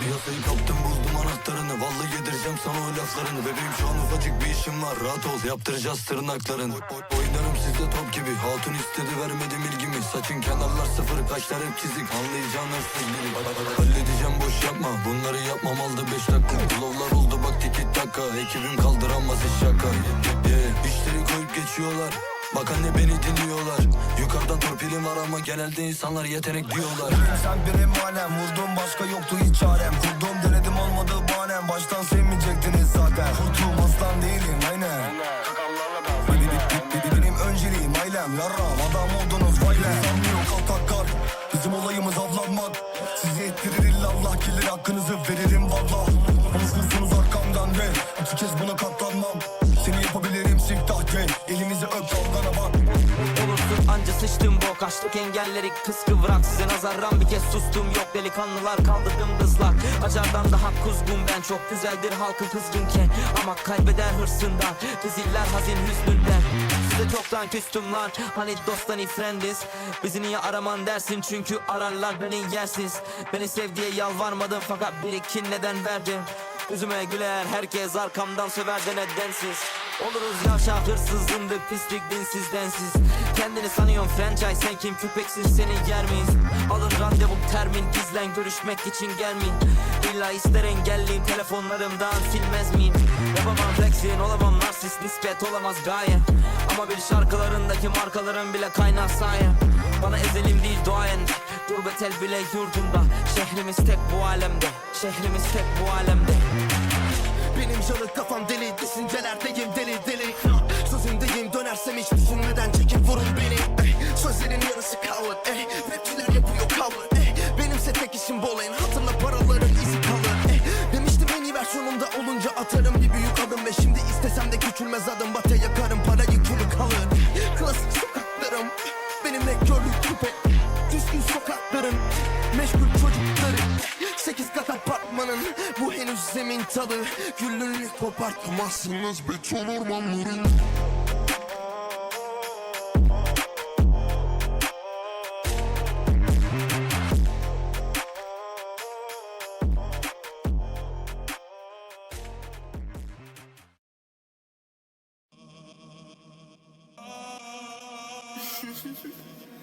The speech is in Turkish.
Piyasayı kaptım buldum anahtarını. Vallahi yedireceğim sana o laflarını. Bebeğim şu an ufacık bir işim var. Rahat ol yaptıracağız tırnakların Oy- oy- Oynarım sizde top gibi. Hatun istedi vermedim ilgimi Saçın kenarlar sıfır kaşlar hep çizik. Anlayacağın hırsız biri Halledeceğim boş yapma. Bunları yapmam aldı beş dakika. Bulovlar oldu bak tiki taka Ekibim kaldıramaz hiç şaka. İşleri koyup geçiyorlar Bak anne beni dinliyorlar. Yukarıdan torpilim var ama genelde insanlar yetenek diyorlar. Sen benim alem Vurdum başka yoktu hiç çarem. Kurdum denedim olmadı bahanem. Baştan sevmeyecektiniz zaten. Kurtum aslan değilim aynen. Benim, önceliğim ailem Yarram. Adam oldunuz vay lan Sanmıyor kalk Bizim olayımız avlanmak. Sizi ettirir illallah gelir hakkınızı veririm valla Konuşursunuz arkamdan ve İki kez buna katlanmam. Seni yapabilirim siftah gel. Elinizi öp sıçtım bok Açtık engelleri kız kıvrak Size nazardan bir kez sustum. Yok delikanlılar kaldırdım kızlar Acardan daha kuzgun ben Çok güzeldir halkı kızgınken. Ama kaybeder hırsından Diziller hazin hüznünden Size çoktan küstüm lan Hani dosttan iyi friendiz Bizi niye araman dersin? Çünkü ararlar beni yersiz. Beni sev diye yalvarmadım Fakat bir iki neden verdim? Yüzüme güler herkes arkamdan söver de nedensiz Oluruz yavşak hırsız zındık pislik dinsiz densiz. Kendini sanıyorsun franchise sen kim köpeksiz seni yer miyiz? Alın randevu termin gizlen görüşmek için gelmeyin. İlla ister engelliyim telefonlarımdan silmez miyim? Yapamam flexin olamam narsist nispet olamaz gaye. Ama bir şarkılarındaki markaların bile kaynağı saye. Bana ezelim değil duayen Gurbet el bile yurdumda. Şehrimiz tek bu alemde Şehrimiz tek bu alemde Benim canı kafam deli Düşüncelerdeyim deli deli Sözümdeyim dönersem hiç düşünmeden çekip vurun beni ey. Sözlerin yarısı cover ey. Rapçiler yapıyor cover ey. Benimse tek işim bol en Hatırla paraların izi kalır ey. Demiştim en iyi versiyonumda olunca atarım bir büyük adım Ve şimdi istesem de küçülmez adım Bate yakarım parayı külü kalır Klasik sokaklarım Benim rektörlük küpe Düzgün sokakların Meşgul çocukları Sekiz kat apartmanın Bu henüz zemin tadı. Güllünü kopartamazsınız beton ormanların